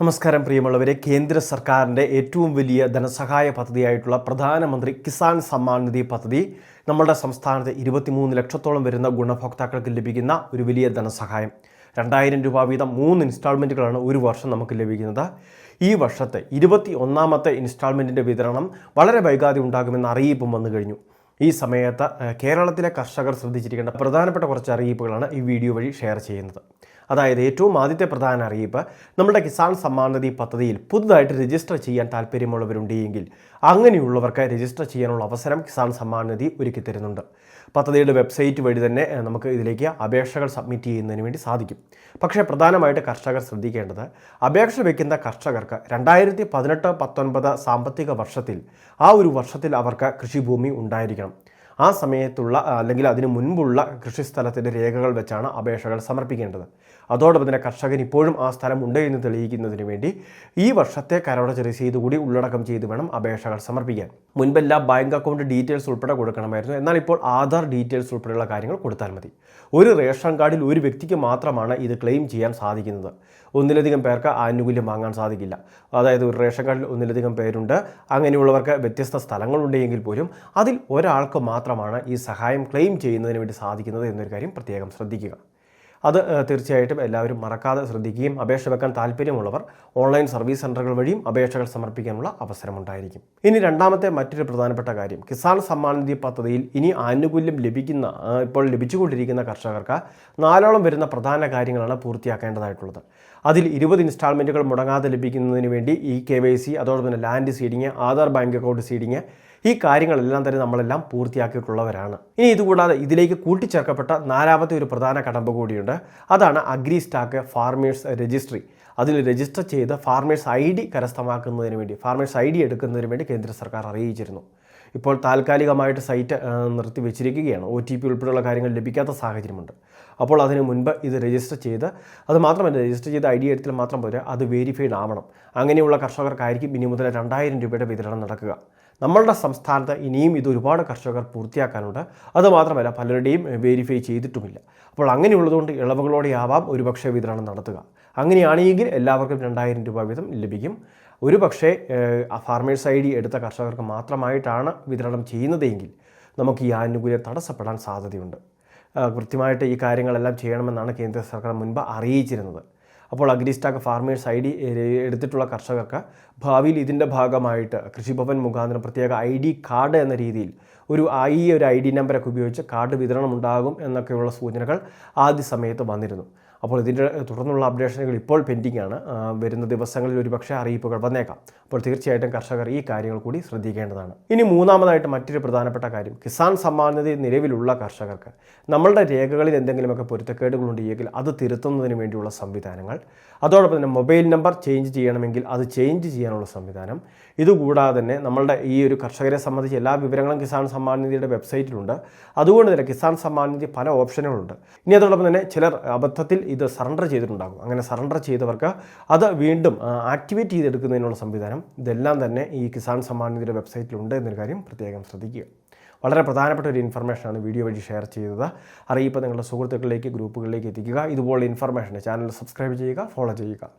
നമസ്കാരം പ്രിയമുള്ളവരെ. കേന്ദ്ര സർക്കാരിന്റെ ഏറ്റവും വലിയ ധനസഹായ പദ്ധതിയായിട്ടുള്ള പ്രധാനമന്ത്രി കിസാൻ സമ്മാൻ നിധി പദ്ധതി നമ്മുടെ സംസ്ഥാനത്ത് ഇരുപത്തിമൂന്ന് ലക്ഷത്തോളം വരുന്ന ഗുണഭോക്താക്കൾക്ക് ലഭിക്കുന്ന ഒരു വലിയ ധനസഹായം. രണ്ടായിരം രൂപ വീതം മൂന്ന് ഇൻസ്റ്റാൾമെന്റുകളാണ് ഒരു വർഷം നമുക്ക് ലഭിക്കുന്നത്. ഈ വർഷത്തെ ഇരുപത്തി ഒന്നാമത്തെ ഇൻസ്റ്റാൾമെന്റിന്റെ വിതരണം വളരെ വൈകാതെ ഉണ്ടാകുമെന്ന അറിയിപ്പും വന്നു കഴിഞ്ഞു. ഈ സമയത്ത് കേരളത്തിലെ കർഷകർ ശ്രദ്ധിച്ചിരിക്കേണ്ട പ്രധാനപ്പെട്ട കുറച്ച് അറിയിപ്പുകളാണ് ഈ വീഡിയോ വഴി ഷെയർ ചെയ്യുന്നത്. അതായത് ഏറ്റവും ആദ്യത്തെ പ്രധാന അറിയിപ്പ് നമ്മുടെ കിസാൻ സമ്മാൻ നിധി പദ്ധതിയിൽ പുതുതായിട്ട് രജിസ്റ്റർ ചെയ്യാൻ താല്പര്യമുള്ളവരുണ്ടെങ്കിൽ അങ്ങനെയുള്ളവർക്ക് രജിസ്റ്റർ ചെയ്യാനുള്ള അവസരം കിസാൻ സമ്മാൻ നിധി ഒരുക്കി തരുന്നുണ്ട്. പദ്ധതിയുടെ വെബ്സൈറ്റ് വഴി തന്നെ നമുക്ക് ഇതിലേക്ക് അപേക്ഷകൾ സബ്മിറ്റ് ചെയ്യുന്നതിന് വേണ്ടി സാധിക്കും. പക്ഷേ പ്രധാനമായിട്ട് കർഷകർ ശ്രദ്ധിക്കേണ്ടത് അപേക്ഷ വയ്ക്കുന്ന കർഷകർക്ക് രണ്ടായിരത്തി പതിനെട്ട് പത്തൊൻപത് സാമ്പത്തിക വർഷത്തിൽ ആ ഒരു വർഷത്തിൽ അവർക്ക് കൃഷിഭൂമി ഉണ്ടായിരിക്കണം. ആ സമയത്തുള്ള അല്ലെങ്കിൽ അതിന് മുൻപുള്ള കൃഷിസ്ഥലത്തിന്റെ രേഖകൾ വെച്ചാണ് അപേക്ഷകൾ സമർപ്പിക്കേണ്ടത്. അതോടൊപ്പം തന്നെ കർഷകൻ ഇപ്പോഴും ആ സ്ഥലം ഉണ്ട് എന്ന് തെളിയിക്കുന്നതിന് വേണ്ടി ഈ വർഷത്തെ കരവടച്ച രസീത് കൂടി ഉള്ളടക്കം ചെയ്ത് വേണം അപേക്ഷകൾ സമർപ്പിക്കാൻ. മുൻപെല്ലാം ബാങ്ക് അക്കൗണ്ട് ഡീറ്റെയിൽസ് ഉൾപ്പെടെ കൊടുക്കണമായിരുന്നു. എന്നാൽ ഇപ്പോൾ ആധാർ ഡീറ്റെയിൽസ് ഉൾപ്പെടെയുള്ള കാര്യങ്ങൾ കൊടുത്താൽ മതി. ഒരു റേഷൻ കാർഡിൽ ഒരു വ്യക്തിക്ക് മാത്രമാണ് ഇത് ക്ലെയിം ചെയ്യാൻ സാധിക്കുന്നത്. ഒന്നിലധികം പേർക്ക് ആനുകൂല്യം വാങ്ങാൻ സാധിക്കില്ല. അതായത് ഒരു റേഷൻ കാർഡിൽ ഒന്നിലധികം പേരുണ്ട്. അങ്ങനെയുള്ളവർക്ക് വ്യത്യസ്ത സ്ഥലങ്ങളുണ്ടെങ്കിൽ പോലും അതിൽ ഒരാൾക്ക് മാത്രമാണ് ഈ സഹായം ക്ലെയിം ചെയ്യുന്നതിന് വേണ്ടി സാധിക്കുന്നത് എന്നൊരു കാര്യം പ്രത്യേകം ശ്രദ്ധിക്കുക. അത് തീർച്ചയായിട്ടും എല്ലാവരും മറക്കാതെ ശ്രദ്ധിക്കുകയും അപേക്ഷ വെക്കാൻ താല്പര്യമുള്ളവർ ഓൺലൈൻ സർവീസ് സെന്ററുകൾ വഴിയും അപേക്ഷകൾ സമർപ്പിക്കാനുള്ള അവസരമുണ്ടായിരിക്കും. ഇനി രണ്ടാമത്തെ മറ്റൊരു പ്രധാനപ്പെട്ട കാര്യം. കിസാൻ സമ്മാൻ നിധി പദ്ധതിയിൽ ഇനി ആനുകൂല്യം ലഭിക്കുന്ന ഇപ്പോൾ ലഭിച്ചുകൊണ്ടിരിക്കുന്ന കർഷകർക്ക് നാലോളം വരുന്ന പ്രധാന കാര്യങ്ങളാണ് പൂർത്തിയാക്കേണ്ടതായിട്ടുള്ളത്. അതിൽ ഇരുപത് ഇൻസ്റ്റാൾമെന്റുകൾ മുടങ്ങാതെ ലഭിക്കുന്നതിന് വേണ്ടി ഇ കെ വൈ സി അതോടൊപ്പം തന്നെ land seeding Aadhaar bank account seeding ഈ കാര്യങ്ങളെല്ലാം തന്നെ നമ്മളെല്ലാം പൂർത്തിയാക്കിയിട്ടുള്ളവരാണ്. ഇനി ഇതുകൂടാതെ ഇതിലേക്ക് കൂട്ടിച്ചേർക്കപ്പെട്ട നാലാമത്തെ ഒരു പ്രധാന കടമ്പ കൂടിയുണ്ട്. അതാണ് അഗ്രി സ്റ്റാക്ക് ഫാർമേഴ്സ് രജിസ്ട്രി. അതിൽ രജിസ്റ്റർ ചെയ്ത് ഫാർമേഴ്സ് ഐ ഡി കരസ്ഥമാക്കുന്നതിന് വേണ്ടി ഫാർമേഴ്സ് ഐ ഡി എടുക്കുന്നതിന് വേണ്ടി കേന്ദ്ര സർക്കാർ അറിയിച്ചിരുന്നു. ഇപ്പോൾ താൽക്കാലികമായിട്ട് സൈറ്റ് നിർത്തി വെച്ചിരിക്കുകയാണ്. ഒ ടി പി ഉൾപ്പെടെയുള്ള കാര്യങ്ങൾ ലഭിക്കാത്ത സാഹചര്യമുണ്ട്. അപ്പോൾ അതിന് മുൻപ് ഇത് രജിസ്റ്റർ ചെയ്ത് അത് മാത്രമല്ല രജിസ്റ്റർ ചെയ്ത് ഐ ഡി എടുത്തിൽ മാത്രം പോരാ അത് വെരിഫൈഡ് ആവണം. അങ്ങനെയുള്ള കർഷകർക്കായിരിക്കും ഇനി മുതൽ രണ്ടായിരം രൂപയുടെ വിതരണം നടക്കുക. നമ്മളുടെ സംസ്ഥാനത്ത് ഇനിയും ഇത് ഒരുപാട് കർഷകർ പൂർത്തിയാക്കാനുണ്ട്. അതുമാത്രമല്ല പലരുടെയും വെരിഫൈ ചെയ്തിട്ടുമില്ല. അപ്പോൾ അങ്ങനെയുള്ളതുകൊണ്ട് ഇളവുകളോടെ ആവാം ഒരുപക്ഷെ വിതരണം നടത്തുക. അങ്ങനെയാണെങ്കിൽ എല്ലാവർക്കും രണ്ടായിരം രൂപ വീതം ലഭിക്കും. ഒരു പക്ഷേ ഫാർമേഴ്സ് ഐ ഡി എടുത്ത കർഷകർക്ക് മാത്രമായിട്ടാണ് വിതരണം ചെയ്യുന്നതെങ്കിൽ നമുക്ക് ഈ ആനുകൂല്യം തടസ്സപ്പെടാൻ സാധ്യതയുണ്ട്. കൃത്യമായിട്ട് ഈ കാര്യങ്ങളെല്ലാം ചെയ്യണമെന്നാണ് കേന്ദ്ര സർക്കാർ മുൻപ് അറിയിച്ചിരുന്നത്. അപ്പോൾ അഗ്രിസ്റ്റാക്ക് ഫാർമേഴ്സ് ഐ ഡി എടുത്തിട്ടുള്ള കർഷകർക്ക് ഭാവിയിൽ ഇതിന്റെ ഭാഗമായിട്ട് കൃഷിഭവൻ മുഖാന്തരം പ്രത്യേക ഐ ഡി കാർഡ് എന്ന രീതിയിൽ ഒരു ഈ ഒരു ഐ ഡി നമ്പറൊക്കെ ഉപയോഗിച്ച് കാർഡ് വിതരണം ഉണ്ടാകും എന്നൊക്കെയുള്ള സൂചനകൾ ആദ്യ സമയത്ത് വന്നിരുന്നു. അപ്പോൾ ഇതിന്റെ തുടർന്നുള്ള അപ്ഡേഷനുകൾ ഇപ്പോൾ പെൻഡിംഗ് ആണ്. വരുന്ന ദിവസങ്ങളിൽ ഒരുപക്ഷെ അറിയിപ്പുകൾ വന്നേക്കാം. അപ്പോൾ തീർച്ചയായിട്ടും കർഷകർ ഈ കാര്യങ്ങൾ കൂടി ശ്രദ്ധിക്കേണ്ടതാണ്. ഇനി മൂന്നാമതായിട്ട് മറ്റൊരു പ്രധാനപ്പെട്ട കാര്യം. കിസാൻ സമ്മാൻ നിധി നിലവിലുള്ള കർഷകർക്ക് നമ്മളുടെ രേഖകളിൽ എന്തെങ്കിലുമൊക്കെ പൊരുത്തക്കേടുകളുണ്ടെങ്കിൽ അത് തിരുത്തുന്നതിന് വേണ്ടിയുള്ള സംവിധാനങ്ങൾ അതോടൊപ്പം തന്നെ മൊബൈൽ നമ്പർ ചേഞ്ച് ചെയ്യണമെങ്കിൽ അത് ചേഞ്ച് ചെയ്യാനുള്ള സംവിധാനം. ഇതുകൂടാതെ തന്നെ നമ്മളുടെ ഈ ഒരു കർഷകരെ സംബന്ധിച്ച് എല്ലാ വിവരങ്ങളും കിസാൻ സമ്മാൻ നിധിയുടെ വെബ്സൈറ്റിലുണ്ട്. അതുകൊണ്ട് തന്നെ കിസാൻ സമ്മാൻ നിധി പല ഓപ്ഷനുകളുണ്ട്. ഇനി അതോടൊപ്പം തന്നെ ചിലർ അബദ്ധത്തിൽ ഇത് സറണ്ടർ ചെയ്തിട്ടുണ്ടാകും. അങ്ങനെ സറണ്ടർ ചെയ്തവർക്ക് അത് വീണ്ടും ആക്ടിവേറ്റ് ചെയ്തെടുക്കുന്നതിനുള്ള സംവിധാനം ഇതെല്ലാം തന്നെ ഈ കിസാൻ സമ്മാൻ നിധിയുടെ വെബ്സൈറ്റിലുണ്ട് എന്നൊരു കാര്യം പ്രത്യേകം ശ്രദ്ധിക്കുക. വളരെ പ്രധാനപ്പെട്ട ഒരു ഇൻഫർമേഷനാണ് വീഡിയോ വഴി ഷെയർ ചെയ്തത്. അറിയിപ്പ് നിങ്ങളുടെ സുഹൃത്തുക്കളിലേക്ക് ഗ്രൂപ്പുകളിലേക്ക് എത്തിക്കുക. ഇതുപോലുള്ള ഇൻഫർമേഷൻ ചാനൽ സബ്സ്ക്രൈബ് ചെയ്യുക ഫോളോ ചെയ്യുക.